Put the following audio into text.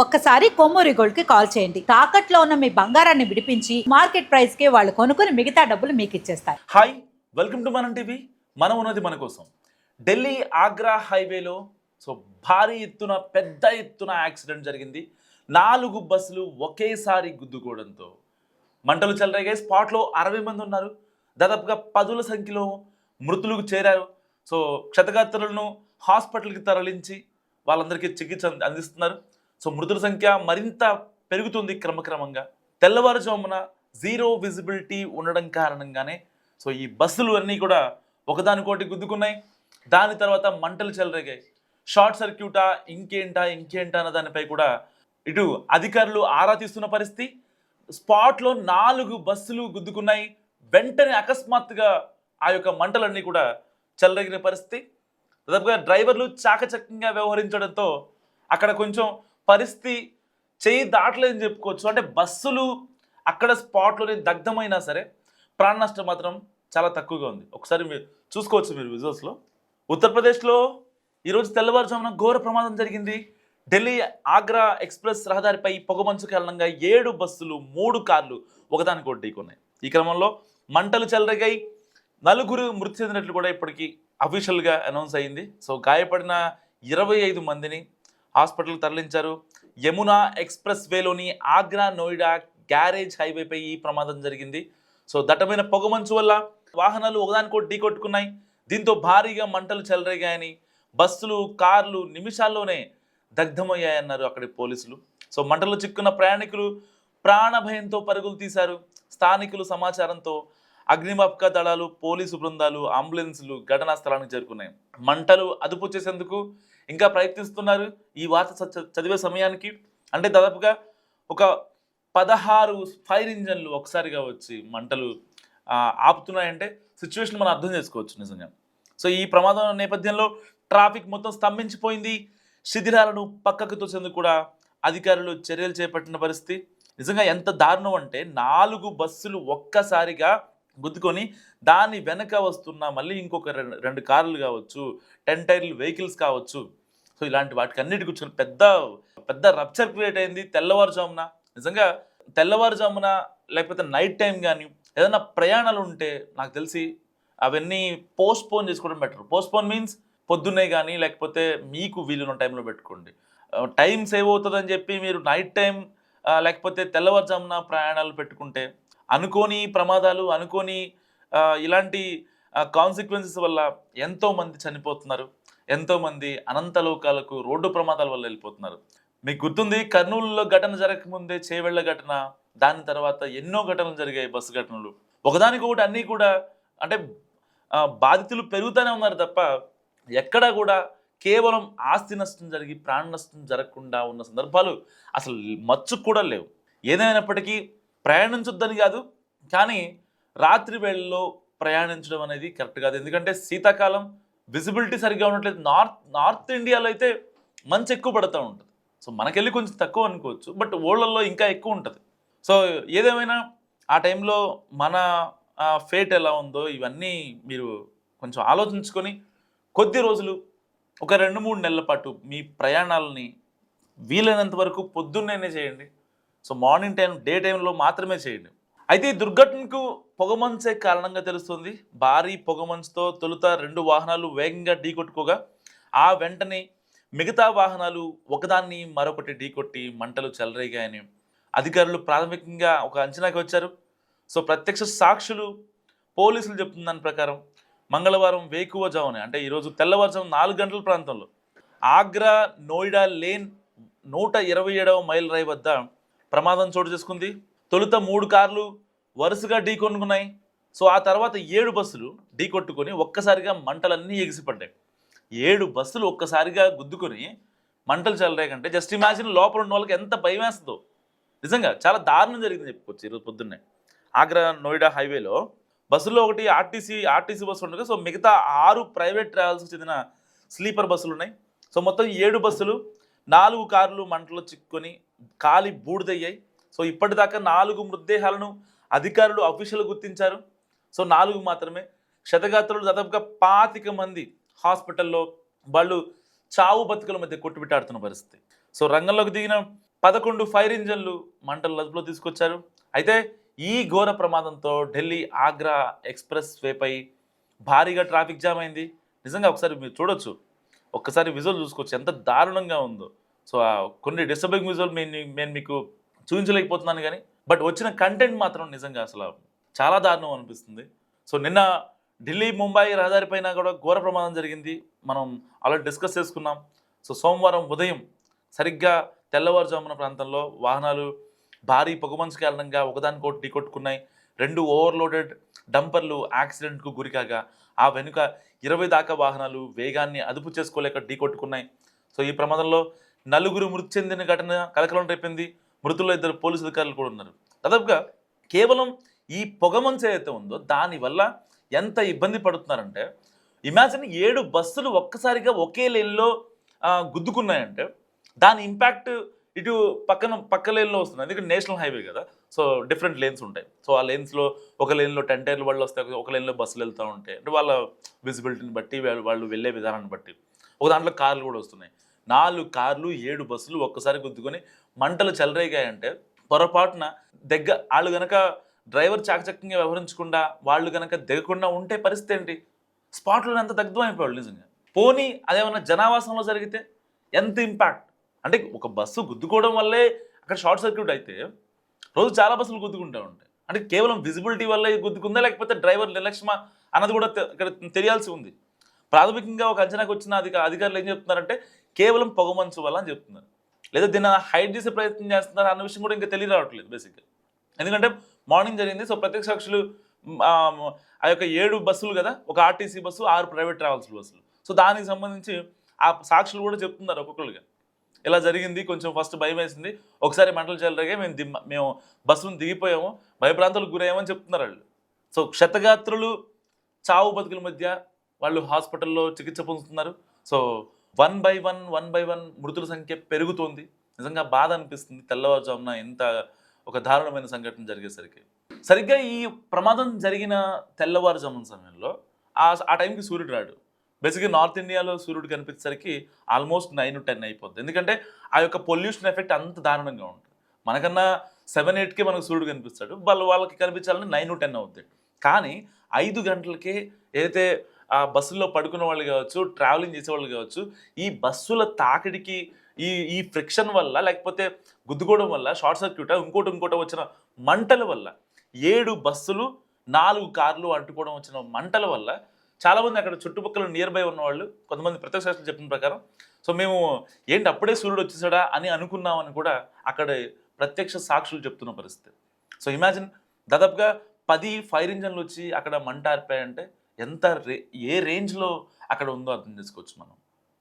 ఒక్కసారి కొమ్మూరి గోల్డ్కి కాల్ చేయండి. తాకట్లో ఉన్న మీ బంగారాన్ని విడిపించి మార్కెట్ ప్రైస్కి వాళ్ళు కొనుక్కుని మిగతా డబ్బులు మీకు ఇచ్చేస్తారు. Hi welcome to Manam TV. మనం ఉన్నది మన కోసం. ఢిల్లీ ఆగ్రా హైవేలో సో భారీ ఎత్తున పెద్ద ఎత్తున యాక్సిడెంట్ జరిగింది. నాలుగు బస్సులు ఒకేసారి గుద్దుకోవడంతో మంటలు చెలరేగాయి. స్పాట్లో అరవై మంది ఉన్నారు. దాదాపుగా పదుల సంఖ్యలో మృతులకు చేరారు. సో క్షతగాత్రులను హాస్పిటల్కి తరలించి వాళ్ళందరికీ చికిత్స అందిస్తున్నారు. సో మృతుల సంఖ్య మరింత పెరుగుతుంది క్రమక్రమంగా. తెల్లవారుజామున జీరో విజిబిలిటీ ఉండడం కారణంగానే సో ఈ బస్సులు అన్నీ కూడా ఒకదానికోటి గుద్దుకున్నాయి. దాని తర్వాత మంటలు చెలరేగాయి. షార్ట్ సర్క్యూటా ఇంకేంటా ఇంకేంటా అన్న దానిపై కూడా ఇటు అధికారులు ఆరా తీస్తున్న పరిస్థితి. స్పాట్లో నాలుగు బస్సులు గుద్దుకున్నాయి. వెంటనే అకస్మాత్తుగా ఆ యొక్క మంటలన్నీ కూడా చెలరేగిన పరిస్థితి. దాదాపుగా డ్రైవర్లు చాకచక్యంగా వ్యవహరించడంతో అక్కడ కొంచెం పరిస్థితి చేయి దాటలేదని చెప్పుకోవచ్చు. అంటే బస్సులు అక్కడ స్పాట్లోనే దగ్ధమైనా సరే ప్రాణ నష్టం మాత్రం చాలా తక్కువగా ఉంది. ఒకసారి మీరు చూసుకోవచ్చు మీరు విజువల్స్లో. ఉత్తరప్రదేశ్లో ఈరోజు తెల్లవారుజామున ఘోర ప్రమాదం జరిగింది. ఢిల్లీ ఆగ్రా ఎక్స్ప్రెస్ రహదారిపై పొగమంచు కారణంగా ఏడు బస్సులు మూడు కార్లు ఒకదానికొకటి ఢీకొన్నాయి. ఈ క్రమంలో మంటలు చెలరేగాయి. నలుగురు మృతి చెందినట్లు కూడా ఇప్పటికీ అఫీషియల్గా అనౌన్స్ అయింది. సో గాయపడిన ఇరవై ఐదు మందిని హాస్పిటల్కి తరలించారు. యమునా ఎక్స్ప్రెస్ వేలోని ఆగ్రా నోయిడా గ్యారేజ్ హైవేపై ఈ ప్రమాదం జరిగింది. సో దట్టమైన పొగమంచు వల్ల వాహనాలు ఒకదానికోటి ఢీకొట్టుకున్నాయి దీంతో భారీగా మంటలు చెలరేగాయని బస్సులు కార్లు నిమిషాల్లోనే దగ్ధమయ్యాయన్నారు అక్కడి పోలీసులు. సో మంటలు చిక్కున్న ప్రయాణికులు ప్రాణభయంతో పరుగులు తీశారు. స్థానికులు సమాచారంతో అగ్నిమాపక దళాలు పోలీసు బృందాలు అంబులెన్సులు ఘటనా స్థలానికి చేరుకున్నాయి. మంటలు అదుపు చేసేందుకు ఇంకా ప్రయత్నిస్తున్నారు ఈ వార్త చ- చదివే సమయానికి. అంటే దాదాపుగా ఒక పదహారు ఫైర్ ఇంజన్లు ఒకసారిగా వచ్చి మంటలు ఆపుతున్నాయంటే సిచ్యువేషన్ మనం అర్థం చేసుకోవచ్చు నిజంగా. సో ఈ ప్రమాదం నేపథ్యంలో ట్రాఫిక్ మొత్తం స్తంభించిపోయింది. శిథిరాలను పక్కకు తోసేందుకు కూడా అధికారులు చర్యలు చేపట్టిన పరిస్థితి. నిజంగా ఎంత దారుణం అంటే నాలుగు బస్సులు ఒక్కసారిగా గుద్దుకొని దాని వెనక వస్తున్న మళ్ళీ ఇంకొక రెండు రెండు కార్లు కావచ్చు టెన్ టైర్లు వెహికల్స్ కావచ్చు. సో ఇలాంటి వాటికి అన్నిటి కూర్చొని పెద్ద పెద్ద రప్చర్ క్రియేట్ అయింది తెల్లవారుజామున. నిజంగా తెల్లవారుజామున లేకపోతే నైట్ టైం కానీ ఏదైనా ప్రయాణాలు ఉంటే నాకు తెలిసి అవన్నీ పోస్ట్పోన్ చేసుకోవడం బెటర్. పోస్ట్పోన్ మీన్స్ పొద్దున్నే కానీ లేకపోతే మీకు వీలున్న టైంలో పెట్టుకోండి. టైం సేవ్ అవుతుందని చెప్పి మీరు నైట్ టైం లేకపోతే తెల్లవారుజామున ప్రయాణాలు పెట్టుకుంటే అనుకోని ప్రమాదాలు అనుకోని ఇలాంటి కాన్సిక్వెన్సెస్ వల్ల ఎంతోమంది చనిపోతున్నారు. ఎంతోమంది అనంతలోకాలకు అనంత లోకాలకు రోడ్డు ప్రమాదాల వల్ల వెళ్ళిపోతున్నారు. మీకు గుర్తుంది కర్నూలులో ఘటన జరగకముందే చేవెళ్ళ ఘటన దాని తర్వాత ఎన్నో ఘటనలు జరిగాయి బస్సు ఘటనలు. ఒకదానికొకటి అన్నీ కూడా అంటే బాధితులు పెరుగుతూనే ఉన్నారు తప్ప ఎక్కడా కూడా కేవలం ఆస్తి నష్టం జరిగి ప్రాణ నష్టం జరగకుండా ఉన్న సందర్భాలు అసలు మచ్చు కూడా లేవు. ఏదైనప్పటికీ ప్రయాణించొద్దని కాదు కానీ రాత్రి వేళల్లో ప్రయాణించడం అనేది కరెక్ట్ కాదు. ఎందుకంటే శీతాకాలం విజిబిలిటీ సరిగ్గా ఉండట్లేదు. నార్త్ నార్త్ ఇండియాలో అయితే మంచి ఎక్కువ పడుతూ ఉంటుంది. సో మనకెళ్ళి కొంచెం తక్కువ అనుకోవచ్చు బట్ ఓళ్ళల్లో ఇంకా ఎక్కువ ఉంటుంది. సో ఏదేమైనా ఆ టైంలో మన ఫేట్ ఎలా ఉందో ఇవన్నీ మీరు కొంచెం ఆలోచించుకొని కొద్ది రోజులు ఒక రెండు మూడు నెలల పాటు మీ ప్రయాణాలని వీలైనంత వరకు పొద్దున్నేనే చేయండి. సో మార్నింగ్ టైం డే టైంలో మాత్రమే చేయండి. అయితే ఈ దుర్ఘటనకు పొగమంచే కారణంగా తెలుస్తుంది. భారీ పొగమంచుతో తొలుత రెండు వాహనాలు వేగంగా ఢీకొట్టుకోగా ఆ వెంటనే మిగతా వాహనాలు ఒకదాన్ని మరొకటి ఢీకొట్టి మంటలు చెలరేగాయని అధికారులు ప్రాథమికంగా ఒక అంచనాకి వచ్చారు. సో ప్రత్యక్ష సాక్షులు పోలీసులు చెప్తున్న దాని ప్రకారం మంగళవారం వేకువజామునే అంటే ఈరోజు తెల్లవారుజాము నాలుగు గంటల ప్రాంతంలో ఆగ్రా నోయిడా లేన్ నూట ఇరవై ఏడవ మైల్ రై వద్ద ప్రమాదం చోటు చేసుకుంది. తొలుత మూడు కార్లు వరుసగా ఢీ కొనుక్కున్నాయి. సో ఆ తర్వాత ఏడు బస్సులు ఢీ కొట్టుకొని ఒక్కసారిగా మంటలన్నీ ఎగిసిపడ్డాయి. ఏడు బస్సులు ఒక్కసారిగా గుద్దుకొని మంటలు చెలరేకంటే జస్ట్ ఇమాజిన్ లోపల ఉన్న వాళ్ళకి ఎంత భయం వేస్తుందో. నిజంగా చాలా దారుణం జరిగింది చెప్పుకోవచ్చు ఈరోజు పొద్దున్నే. ఆగ్రా నోయిడా హైవేలో బస్సులో ఒకటి ఆర్టీసీ ఆర్టీసీ బస్సు ఉండగా సో మిగతా ఆరు ప్రైవేట్ ట్రావెల్స్కి చెందిన స్లీపర్ బస్సులు ఉన్నాయి. సో మొత్తం ఏడు బస్సులు నాలుగు కార్లు మంటలో చిక్కుకొని కాలి బూడిదయ్యాయి. సో ఇప్పటిదాకా నాలుగు మృతదేహాలను అధికారులు అఫీషియల్ గుర్తించారు. సో నాలుగు మాత్రమే. క్షతగాత్రులు దాదాపుగా పాతిక మంది హాస్పిటల్లో వాళ్ళు చావు బతుకుల మధ్య కొట్టుబిట్టాడుతున్న పరిస్థితి. సో రంగంలోకి దిగిన పదకొండు ఫైర్ ఇంజన్లు మంటలు అదుపులో తీసుకొచ్చారు. అయితే ఈ ఘోర ప్రమాదంతో ఢిల్లీ ఆగ్రా ఎక్స్ప్రెస్ వేపై భారీగా ట్రాఫిక్ జామ్ అయింది. నిజంగా ఒకసారి మీరు చూడొచ్చు. ఒక్కసారి విజువల్ చూసుకోవచ్చు. ఎంత దారుణంగా ఉందో. సో ఆ కొన్ని డిస్టర్బింగ్ విజువల్ నేను మీకు చూపించలేకపోతున్నాను కానీ బట్ వచ్చిన కంటెంట్ మాత్రం నిజంగా అసలు చాలా దారుణం అనిపిస్తుంది. సో నిన్న ఢిల్లీ ముంబై రహదారి పైన కూడా ఘోర ప్రమాదం జరిగింది. మనం ఆల్రెడీ డిస్కస్ చేసుకున్నాం. సో సోమవారం ఉదయం సరిగ్గా తెల్లవారుజామున ప్రాంతంలో వాహనాలు భారీ పొగమంచు కారణంగా ఒకదానికోటి ఢీకొట్టుకున్నాయి. రెండు ఓవర్లోడెడ్ డంపర్లు యాక్సిడెంట్కు గురికాగా ఆ వెనుక ఇరవై దాకా వాహనాలు వేగాన్ని అదుపు చేసుకోలేక ఢీకొట్టుకున్నాయి. సో ఈ ప్రమాదంలో నలుగురు మృతి చెందిన ఘటన కలకలం రేపింది. మృతుల్లో ఇద్దరు పోలీసు అధికారులు కూడా ఉన్నారు. దాదాపుగా కేవలం ఈ పొగమంచు ఏదైతే ఉందో దానివల్ల ఎంత ఇబ్బంది పడుతున్నారంటే ఇమాజిన్ ఏడు బస్సులు ఒక్కసారిగా ఒకే లైన్లో గుద్దుకున్నాయంటే దాని ఇంపాక్ట్ ఇటు పక్కన పక్క లైన్లో వస్తుంది. ఎందుకంటే నేషనల్ హైవే కదా. సో డిఫరెంట్ లేన్స్ ఉంటాయి. సో ఆ లేన్స్లో ఒక లైన్లో టెన్ టైర్లు వాళ్ళు వస్తాయి ఒక లైన్లో బస్సులు వెళ్తూ ఉంటాయి అంటే వాళ్ళ విజిబిలిటీని బట్టి వాళ్ళు వెళ్ళే విధానాన్ని బట్టి ఒక దాంట్లో కార్లు కూడా వస్తున్నాయి. నాలుగు కార్లు ఏడు బస్సులు ఒక్కసారి గుద్దుకొని మంటలు చెలరేగాయంటే పొరపాటున దగ్గర వాళ్ళు గనక డ్రైవర్ చాకచక్యంగా వ్యవహరించకుండా వాళ్ళు గనక దిగకుండా ఉంటే పరిస్థితి ఏంటి? స్పాట్లో ఎంత దగ్ధం అయిపోయాడు నిజంగా. పోనీ అదేమన్నా జనావాసంలో జరిగితే ఎంత ఇంపాక్ట్? అంటే ఒక బస్సు గుద్దుకోవడం వల్లే అక్కడ షార్ట్ సర్క్యూట్ అయితే రోజు చాలా బస్సులు గుద్దుకుంటూ ఉంటాయి. అంటే కేవలం విజిబిలిటీ వల్లే గుద్దుకుందా? లేకపోతే డ్రైవర్ నిర్లక్ష్యమా? అన్నది కూడా ఇక్కడ తెలియాల్సి ఉంది. ప్రాథమికంగా ఒక అంచనాకు వచ్చిన అధిక అధికారులు ఏం చెప్తున్నారంటే కేవలం పొగమంచు వల్ల అని చెప్తున్నారు. లేదా దీన్ని హైడ్ చేసే ప్రయత్నం చేస్తున్నారు అన్న విషయం కూడా ఇంకా తెలియ రావట్లేదు బేసిక్గా ఎందుకంటే మార్నింగ్ జరిగింది సో ప్రత్యక్ష సాక్షులు ఆ, ఆ యొక్క ఏడు బస్సులు కదా ఒక ఆర్టీసీ బస్సు ఆరు ప్రైవేట్ ట్రావెల్స్ బస్సులు. సో దానికి సంబంధించి ఆ సాక్షులు కూడా చెప్తున్నారు ఒక్కొక్కరుగా. ఇలా జరిగింది కొంచెం ఫస్ట్ భయం వేసింది ఒకసారి మంటలు చెల్లరగా మేము దిమ్మ మేము బస్సును దిగిపోయాము భయప్రాంతాలకు గురయ్యామని చెప్తున్నారు వాళ్ళు. సో క్షతగాత్రులు చావు బతుకుల మధ్య వాళ్ళు హాస్పిటల్లో చికిత్స పొందుతున్నారు. So one by one one by one మృతుల సంఖ్య పెరుగుతోంది. నిజంగా బాధ అనిపిస్తుంది. తెల్లవారుజామున ఎంత ఒక దారుణమైన సంఘటన జరిగేసరికి. సరిగ్గా ఈ ప్రమాదం జరిగిన తెల్లవారుజామున సమయంలో ఆ ఆ టైంకి సూర్యుడు రాడు. బేసిక్గా నార్త్ ఇండియాలో సూర్యుడు కనిపించేసరికి ఆల్మోస్ట్ నైన్ టెన్ అయిపోద్ది. ఎందుకంటే ఆ యొక్క పొల్యూషన్ ఎఫెక్ట్ అంత దారుణంగా ఉంటుంది. మనకన్నా సెవెన్ ఎయిట్కే మనకు సూర్యుడు కనిపిస్తాడు. వాళ్ళు వాళ్ళకి కనిపించాలని నైన్ టెన్ అవుద్ది. కానీ ఐదు గంటలకే ఏదైతే ఆ బస్సుల్లో పడుకున్న వాళ్ళు కావచ్చు ట్రావెలింగ్ చేసేవాళ్ళు కావచ్చు ఈ బస్సుల తాకిడికి ఈ ఈ ఫ్రిక్షన్ వల్ల లేకపోతే గుద్దుకోవడం వల్ల షార్ట్ సర్క్యూట్ ఇంకోటి ఇంకోటి వచ్చిన మంటల వల్ల ఏడు బస్సులు నాలుగు కార్లు అంటుకోవడం వచ్చిన మంటల వల్ల చాలామంది అక్కడ చుట్టుపక్కల నియర్ బై ఉన్నవాళ్ళు కొంతమంది ప్రత్యక్ష చెప్పిన ప్రకారం సో మేము ఏంటి అప్పుడే సూర్యుడు వచ్చేసాడా అని అనుకున్నామని కూడా అక్కడ ప్రత్యక్ష సాక్షులు చెప్తున్న పరిస్థితి. సో ఇమాజిన్ దాదాపుగా పది ఫైర్ ఇంజన్లు వచ్చి అక్కడ మంట ఆర్పాయంటే ఎంత రే ఏ రేంజ్లో అక్కడ ఉందో అర్థం చేసుకోవచ్చు మనం.